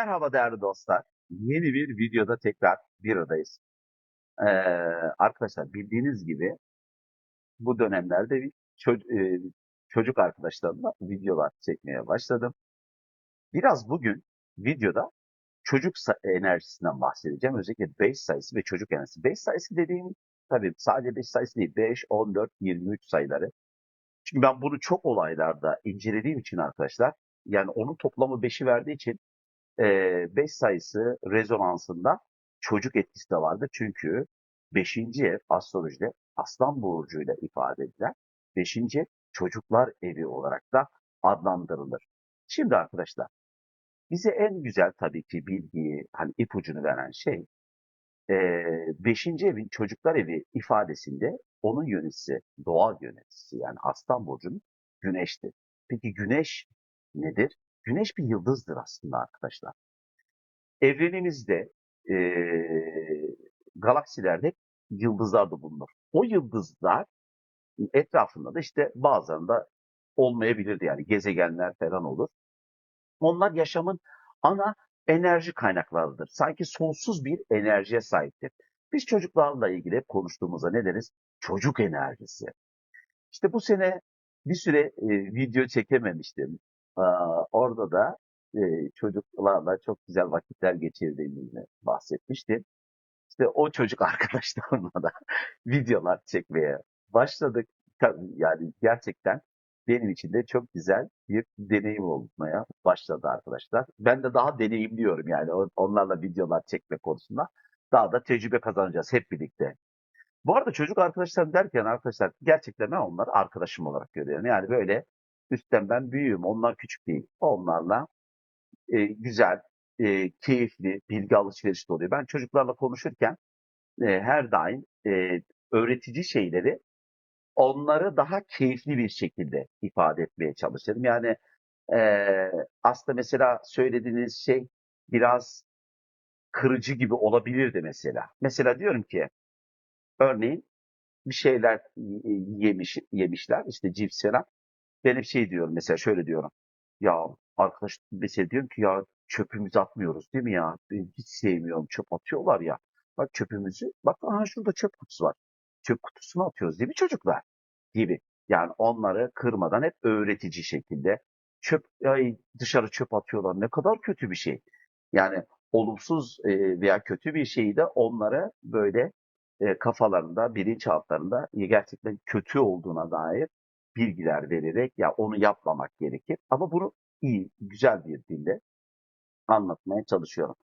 Merhaba değerli dostlar. Yeni bir videoda tekrar bir aradayız. Ee, arkadaşlar bildiğiniz gibi bu dönemlerde bir ço- e, çocuk arkadaşlarımla videolar çekmeye başladım. Biraz bugün videoda çocuk enerjisinden bahsedeceğim. Özellikle 5 sayısı ve çocuk enerjisi. 5 sayısı dediğim tabii sadece 5 sayısı değil. 5, 14, 23 sayıları. Çünkü ben bunu çok olaylarda incelediğim için arkadaşlar yani onun toplamı 5'i verdiği için 5 sayısı rezonansında çocuk etkisi de vardır. Çünkü 5. ev astrolojide aslan burcuyla ifade edilen 5. ev çocuklar evi olarak da adlandırılır. Şimdi arkadaşlar bize en güzel tabii ki bilgiyi hani ipucunu veren şey 5. evin çocuklar evi ifadesinde onun yöneticisi, doğal yöneticisi yani aslan burcunun güneştir. Peki güneş nedir? Güneş bir yıldızdır aslında arkadaşlar. Evrenimizde e, galaksilerde yıldızlar da bulunur. O yıldızlar etrafında da işte bazılarında olmayabilirdi yani gezegenler falan olur. Onlar yaşamın ana enerji kaynaklarıdır. Sanki sonsuz bir enerjiye sahiptir. Biz çocuklarla ilgili hep konuştuğumuzda ne deriz? Çocuk enerjisi. İşte bu sene bir süre e, video çekememiştim. Aa, orada da e, çocuklarla çok güzel vakitler geçirdiğimizi bahsetmiştim. İşte o çocuk arkadaşlarımla da videolar çekmeye başladık. Yani gerçekten benim için de çok güzel bir deneyim olmaya başladı arkadaşlar. Ben de daha deneyimliyorum yani onlarla videolar çekme konusunda. Daha da tecrübe kazanacağız hep birlikte. Bu arada çocuk arkadaşlar derken arkadaşlar gerçekten ben onları arkadaşım olarak görüyorum. Yani böyle üstten ben büyüğüm, onlar küçük değil. Onlarla e, güzel, e, keyifli bilgi alışverişi de oluyor. Ben çocuklarla konuşurken e, her daim e, öğretici şeyleri onları daha keyifli bir şekilde ifade etmeye çalışırım. Yani e, aslında mesela söylediğiniz şey biraz kırıcı gibi olabilirdi mesela. Mesela diyorum ki örneğin bir şeyler yemiş yemişler işte cips falan. Benim şey diyorum mesela şöyle diyorum. Ya arkadaş mesela diyorum ki ya çöpümüzü atmıyoruz değil mi ya? Ben hiç sevmiyorum çöp atıyorlar ya. Bak çöpümüzü bak aha şurada çöp kutusu var. Çöp kutusuna atıyoruz değil mi çocuklar? Gibi. Yani onları kırmadan hep öğretici şekilde çöp ay dışarı çöp atıyorlar ne kadar kötü bir şey. Yani olumsuz veya kötü bir şeyi de onlara böyle kafalarında, bilinçaltlarında gerçekten kötü olduğuna dair bilgiler vererek ya onu yapmamak gerekir. Ama bunu iyi, güzel bir dille anlatmaya çalışıyorum.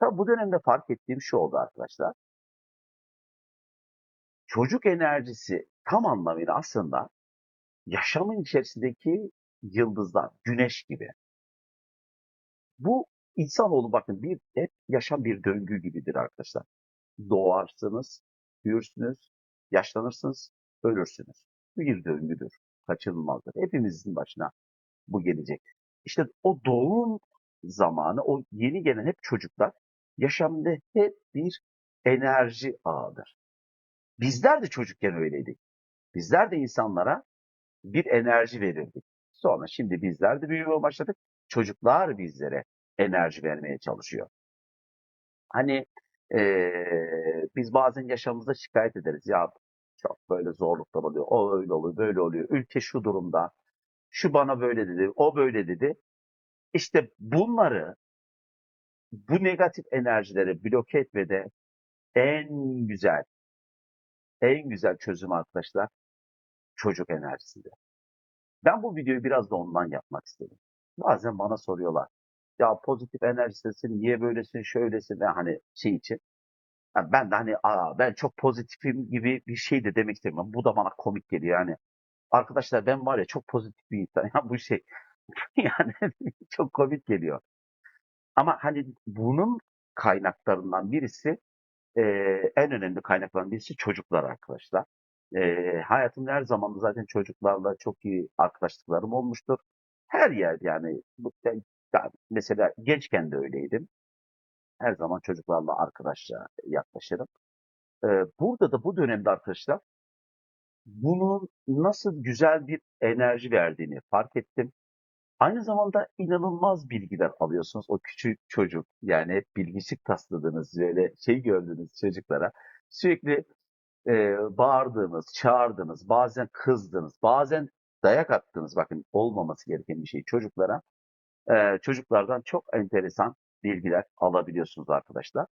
Tabii bu dönemde fark ettiğim şu oldu arkadaşlar. Çocuk enerjisi tam anlamıyla aslında yaşamın içerisindeki yıldızlar, güneş gibi. Bu insanoğlu bakın bir hep yaşam bir döngü gibidir arkadaşlar. Doğarsınız, büyürsünüz, yaşlanırsınız, ölürsünüz. Bir döngüdür, kaçınılmazdır. Hepimizin başına bu gelecek. İşte o doğum zamanı, o yeni gelen hep çocuklar yaşamda hep bir enerji ağıdır. Bizler de çocukken öyleydik. Bizler de insanlara bir enerji verirdik. Sonra şimdi bizler de büyümeye başladık. Çocuklar bizlere enerji vermeye çalışıyor. Hani ee, biz bazen yaşamımızda şikayet ederiz. Ya çok böyle zorluklar oluyor. O öyle oluyor, böyle oluyor. Ülke şu durumda. Şu bana böyle dedi, o böyle dedi. İşte bunları, bu negatif enerjileri bloke etmede en güzel, en güzel çözüm arkadaşlar çocuk enerjisidir. Ben bu videoyu biraz da ondan yapmak istedim. Bazen bana soruyorlar. Ya pozitif enerjisin, niye böylesin, şöylesin ve hani şey için. Yani ben de hani Aa, ben çok pozitifim gibi bir şey de demek istemiyorum. Bu da bana komik geliyor yani. Arkadaşlar ben var ya çok pozitif bir insan. Ya bu şey yani çok komik geliyor. Ama hani bunun kaynaklarından birisi e, en önemli kaynaklarından birisi çocuklar arkadaşlar. E, hayatımda her zaman zaten çocuklarla çok iyi arkadaşlıklarım olmuştur. Her yer yani mesela gençken de öyleydim. Her zaman çocuklarla arkadaşça yaklaşırım. Ee, burada da bu dönemde arkadaşlar bunun nasıl güzel bir enerji verdiğini fark ettim. Aynı zamanda inanılmaz bilgiler alıyorsunuz. O küçük çocuk yani hep bilgiçlik tasladığınız böyle şey gördüğünüz çocuklara sürekli e, bağırdığınız, çağırdığınız, bazen kızdığınız, bazen dayak attığınız bakın olmaması gereken bir şey çocuklara e, çocuklardan çok enteresan bilgiler alabiliyorsunuz arkadaşlar.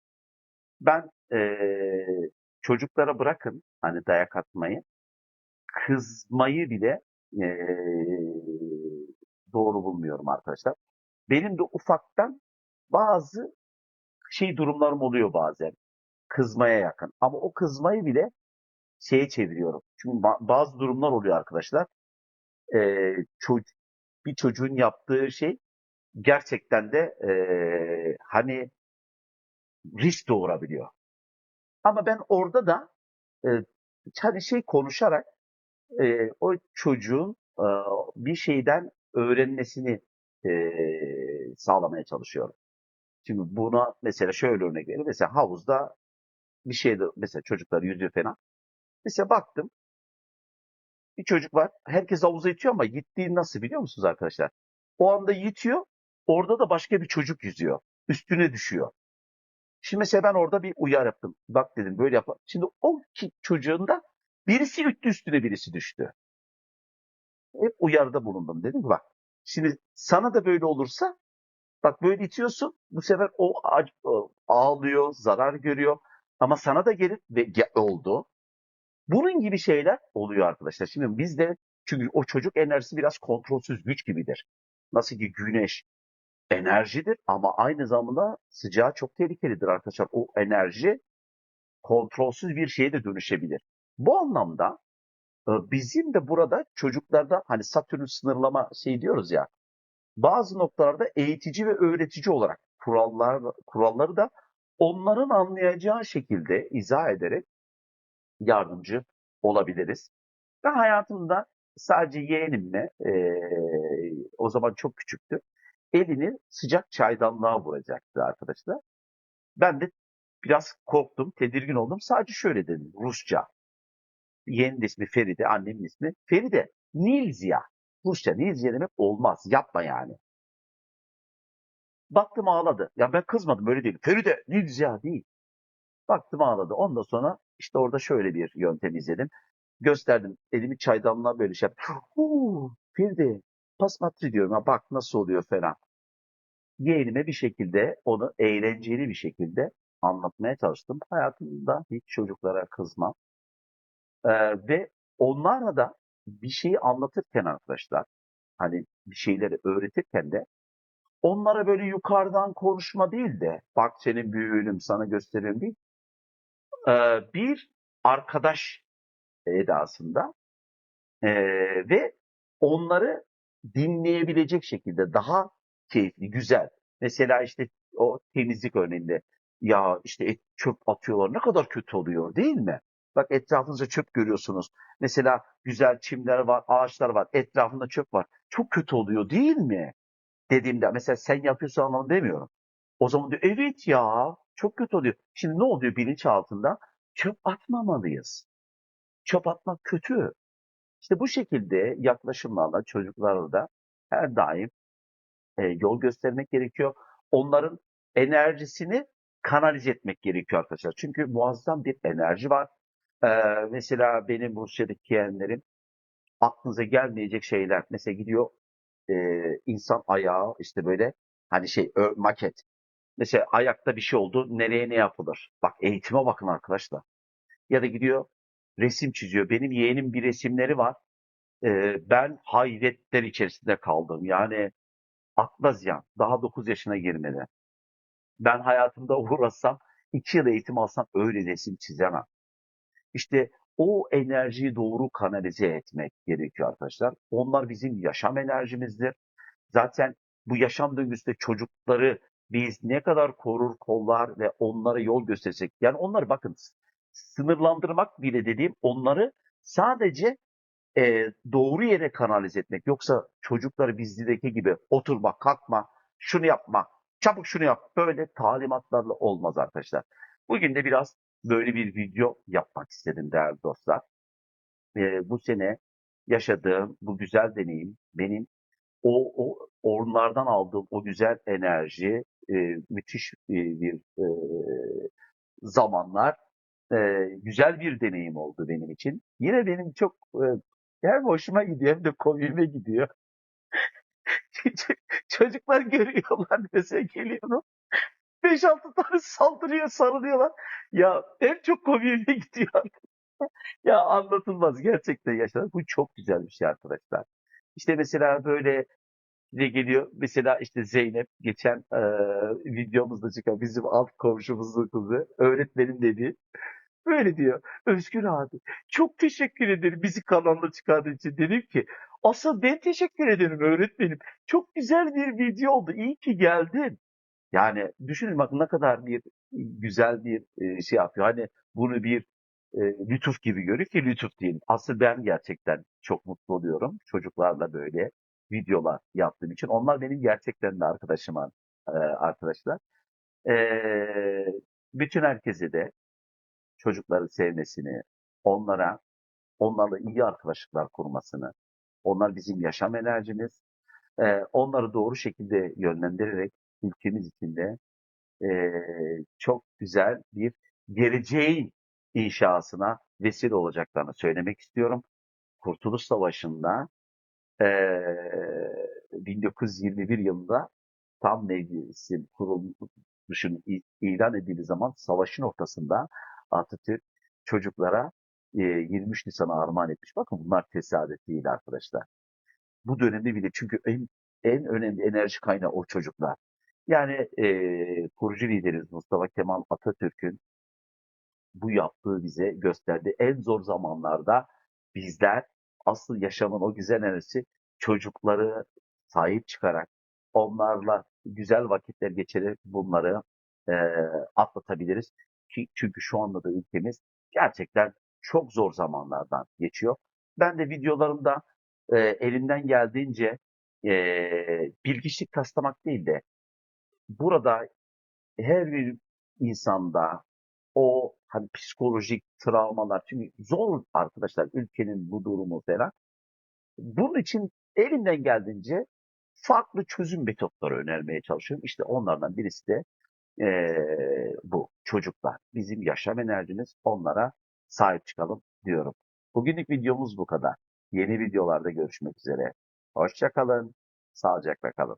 Ben e, çocuklara bırakın hani dayak atmayı, kızmayı bile e, doğru bulmuyorum arkadaşlar. Benim de ufaktan bazı şey durumlarım oluyor bazen. Kızmaya yakın. Ama o kızmayı bile şeye çeviriyorum. Çünkü ba- bazı durumlar oluyor arkadaşlar. Ee, ço- bir çocuğun yaptığı şey gerçekten de ee, hani risk doğurabiliyor. Ama ben orada da e, hani şey konuşarak e, o çocuğun e, bir şeyden öğrenmesini e, sağlamaya çalışıyorum. Şimdi buna mesela şöyle örnek vereyim. Mesela havuzda bir şeyde mesela çocuklar yüzüyor falan. Mesela baktım bir çocuk var. Herkes havuza itiyor ama gittiği nasıl biliyor musunuz arkadaşlar? O anda yitiyor. Orada da başka bir çocuk yüzüyor. Üstüne düşüyor. Şimdi mesela ben orada bir uyar yaptım. Bak dedim böyle yap. Şimdi o çocuğun da birisi üttü üstüne birisi düştü. Hep uyarıda bulundum. Dedim bak şimdi sana da böyle olursa bak böyle itiyorsun bu sefer o ağlıyor, zarar görüyor ama sana da gelir ve oldu. Bunun gibi şeyler oluyor arkadaşlar. Şimdi bizde çünkü o çocuk enerjisi biraz kontrolsüz güç gibidir. Nasıl ki güneş enerjidir ama aynı zamanda sıcağı çok tehlikelidir arkadaşlar. O enerji kontrolsüz bir şeye de dönüşebilir. Bu anlamda e, bizim de burada çocuklarda hani Satürn sınırlama şey diyoruz ya bazı noktalarda eğitici ve öğretici olarak kurallar kuralları da onların anlayacağı şekilde izah ederek yardımcı olabiliriz. Ben hayatımda sadece yeğenimle eee, o zaman çok küçüktü. Elini sıcak çaydanlığa vuracaktı arkadaşlar. Ben de biraz korktum, tedirgin oldum. Sadece şöyle dedim Rusça. Yeğenin ismi Feride, annemin ismi Feride. Nilzya. Rusça Nilzya demek olmaz. Yapma yani. Baktım ağladı. Ya ben kızmadım böyle değil. Feride Nilzya değil. Baktım ağladı. Ondan sonra işte orada şöyle bir yöntem izledim. Gösterdim. Elimi çaydanlığa böyle şey yaptım. Feride pasmatri diyorum. Ya bak nasıl oluyor falan. Yeğenime bir şekilde onu eğlenceli bir şekilde anlatmaya çalıştım. Hayatımda hiç çocuklara kızmam. Ee, ve onlarla da bir şeyi anlatırken arkadaşlar hani bir şeyleri öğretirken de onlara böyle yukarıdan konuşma değil de bak senin büyüğünüm sana gösteririm değil. Ee, bir arkadaş edasında ee, ve onları dinleyebilecek şekilde daha keyifli, güzel. Mesela işte o temizlik örneğinde ya işte et, çöp atıyorlar ne kadar kötü oluyor değil mi? Bak etrafınızda çöp görüyorsunuz. Mesela güzel çimler var, ağaçlar var, etrafında çöp var. Çok kötü oluyor değil mi? Dediğimde mesela sen yapıyorsun anlamı demiyorum. O zaman diyor evet ya çok kötü oluyor. Şimdi ne oluyor bilinç altında? Çöp atmamalıyız. Çöp atmak kötü. İşte bu şekilde yaklaşımlarla çocuklara da her daim e, yol göstermek gerekiyor. Onların enerjisini kanalize etmek gerekiyor arkadaşlar. Çünkü muazzam bir enerji var. Ee, mesela benim Rusya'daki yeğenlerim aklınıza gelmeyecek şeyler. Mesela gidiyor e, insan ayağı işte böyle hani şey ö- maket. Mesela ayakta bir şey oldu. Nereye ne yapılır? Bak eğitime bakın arkadaşlar. Ya da gidiyor resim çiziyor. Benim yeğenim bir resimleri var. Ee, ben hayretler içerisinde kaldım. Yani akla ziyan. Daha 9 yaşına girmedi. Ben hayatımda uğraşsam, 2 yıl eğitim alsam öyle resim çizemem. İşte o enerjiyi doğru kanalize etmek gerekiyor arkadaşlar. Onlar bizim yaşam enerjimizdir. Zaten bu yaşam döngüsünde çocukları biz ne kadar korur, kollar ve onlara yol gösterecek. Yani onları bakın sınırlandırmak bile dediğim onları sadece e, doğru yere kanalize etmek. Yoksa çocukları bizdeki gibi oturma, kalkma, şunu yapma, çabuk şunu yap. Böyle talimatlarla olmaz arkadaşlar. Bugün de biraz böyle bir video yapmak istedim değerli dostlar. E, bu sene yaşadığım bu güzel deneyim benim o, o onlardan aldığım o güzel enerji, e, müthiş e, bir e, zamanlar, e, güzel bir deneyim oldu benim için. Yine benim çok e, hem hoşuma gidiyor hem de komiğime gidiyor. Çocuklar görüyorlar mesela geliyorum. 5-6 tane saldırıyor, sarılıyorlar. Ya en çok komiğime gidiyor. ya anlatılmaz gerçekten yaşanan. Bu çok güzel bir şey arkadaşlar. İşte mesela böyle ne geliyor? Mesela işte Zeynep geçen e, videomuzda çıkan bizim alt komşumuzun kızı öğretmenim dedi. Böyle diyor. Özgür abi çok teşekkür ederim bizi kanalda çıkardığın için. Dedim ki asıl ben teşekkür ederim öğretmenim. Çok güzel bir video oldu. İyi ki geldin. Yani düşünün bak ne kadar bir güzel bir e, şey yapıyor. Hani bunu bir e, lütuf gibi görüyor ki lütuf değil. Asıl ben gerçekten çok mutlu oluyorum çocuklarla böyle videolar yaptığım için. Onlar benim gerçekten de arkadaşıma e, arkadaşlar. E, bütün herkese de çocukları sevmesini, onlara onlarla iyi arkadaşlıklar kurmasını, onlar bizim yaşam enerjimiz, e, onları doğru şekilde yönlendirerek ülkemiz içinde e, çok güzel bir geleceğin inşasına vesile olacaklarını söylemek istiyorum. Kurtuluş Savaşı'nda e, 1921 yılında tam meclisin kuruluşun i- ilan edildiği zaman savaşın ortasında Atatürk çocuklara e, 23 Nisan'a armağan etmiş. Bakın bunlar tesadüf değil arkadaşlar. Bu dönemde bile çünkü en en önemli enerji kaynağı o çocuklar. Yani e, kurucu liderimiz Mustafa Kemal Atatürk'ün bu yaptığı bize gösterdi. En zor zamanlarda bizler asıl yaşamın o güzel enerjisi çocukları sahip çıkarak onlarla güzel vakitler geçirerek bunları e, atlatabiliriz. Ki, çünkü şu anda da ülkemiz gerçekten çok zor zamanlardan geçiyor. Ben de videolarımda e, elimden geldiğince e, bilgiçlik taslamak değil de burada her bir insanda o hani psikolojik travmalar çünkü zor arkadaşlar ülkenin bu durumu falan. Bunun için elimden geldiğince farklı çözüm metotları önermeye çalışıyorum. İşte onlardan birisi de eee, bu çocuklar. Bizim yaşam enerjimiz onlara sahip çıkalım diyorum. Bugünlük videomuz bu kadar. Yeni videolarda görüşmek üzere. Hoşçakalın. Sağlıcakla kalın.